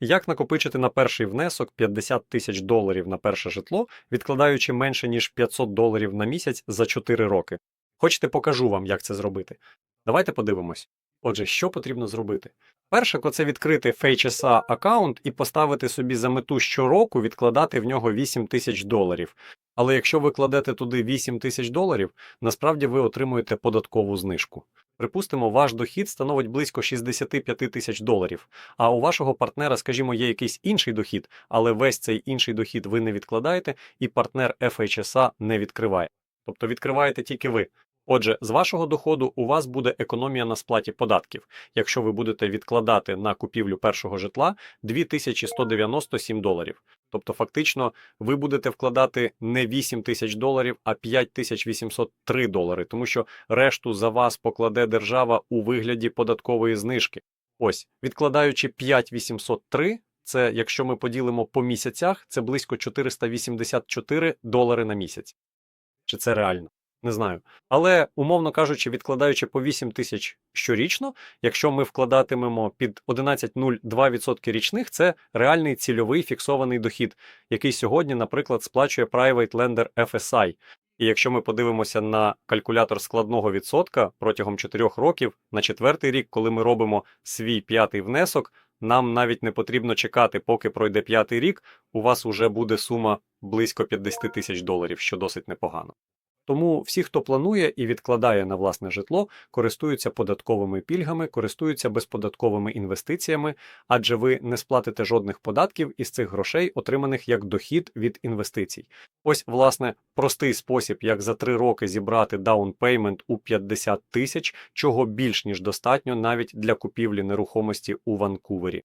Як накопичити на перший внесок 50 тисяч доларів на перше житло, відкладаючи менше ніж 500 доларів на місяць за 4 роки? Хочете, покажу вам, як це зробити. Давайте подивимось. Отже, що потрібно зробити? Перше, це відкрити FHSA аккаунт і поставити собі за мету щороку відкладати в нього 8 тисяч доларів. Але якщо ви кладете туди 8 тисяч доларів, насправді ви отримуєте податкову знижку. Припустимо, ваш дохід становить близько 65 тисяч доларів, а у вашого партнера, скажімо, є якийсь інший дохід, але весь цей інший дохід ви не відкладаєте, і партнер FHSA не відкриває. Тобто відкриваєте тільки ви. Отже, з вашого доходу у вас буде економія на сплаті податків, якщо ви будете відкладати на купівлю першого житла 2197 доларів. Тобто, фактично, ви будете вкладати не 8 тисяч доларів, а 5803 долари, тому що решту за вас покладе держава у вигляді податкової знижки. Ось, відкладаючи 5803, це якщо ми поділимо по місяцях, це близько 484 долари на місяць. Чи це реально? Не знаю. Але, умовно кажучи, відкладаючи по 8 тисяч щорічно, якщо ми вкладатимемо під 11,02% річних, це реальний цільовий фіксований дохід, який сьогодні, наприклад, сплачує Private Lender FSI. І якщо ми подивимося на калькулятор складного відсотка протягом 4 років, на четвертий рік, коли ми робимо свій п'ятий внесок, нам навіть не потрібно чекати, поки пройде п'ятий рік, у вас уже буде сума близько 50 тисяч доларів, що досить непогано. Тому всі, хто планує і відкладає на власне житло, користуються податковими пільгами, користуються безподатковими інвестиціями, адже ви не сплатите жодних податків із цих грошей, отриманих як дохід від інвестицій. Ось, власне, простий спосіб, як за три роки зібрати даунпеймент у 50 тисяч, чого більш ніж достатньо навіть для купівлі нерухомості у Ванкувері.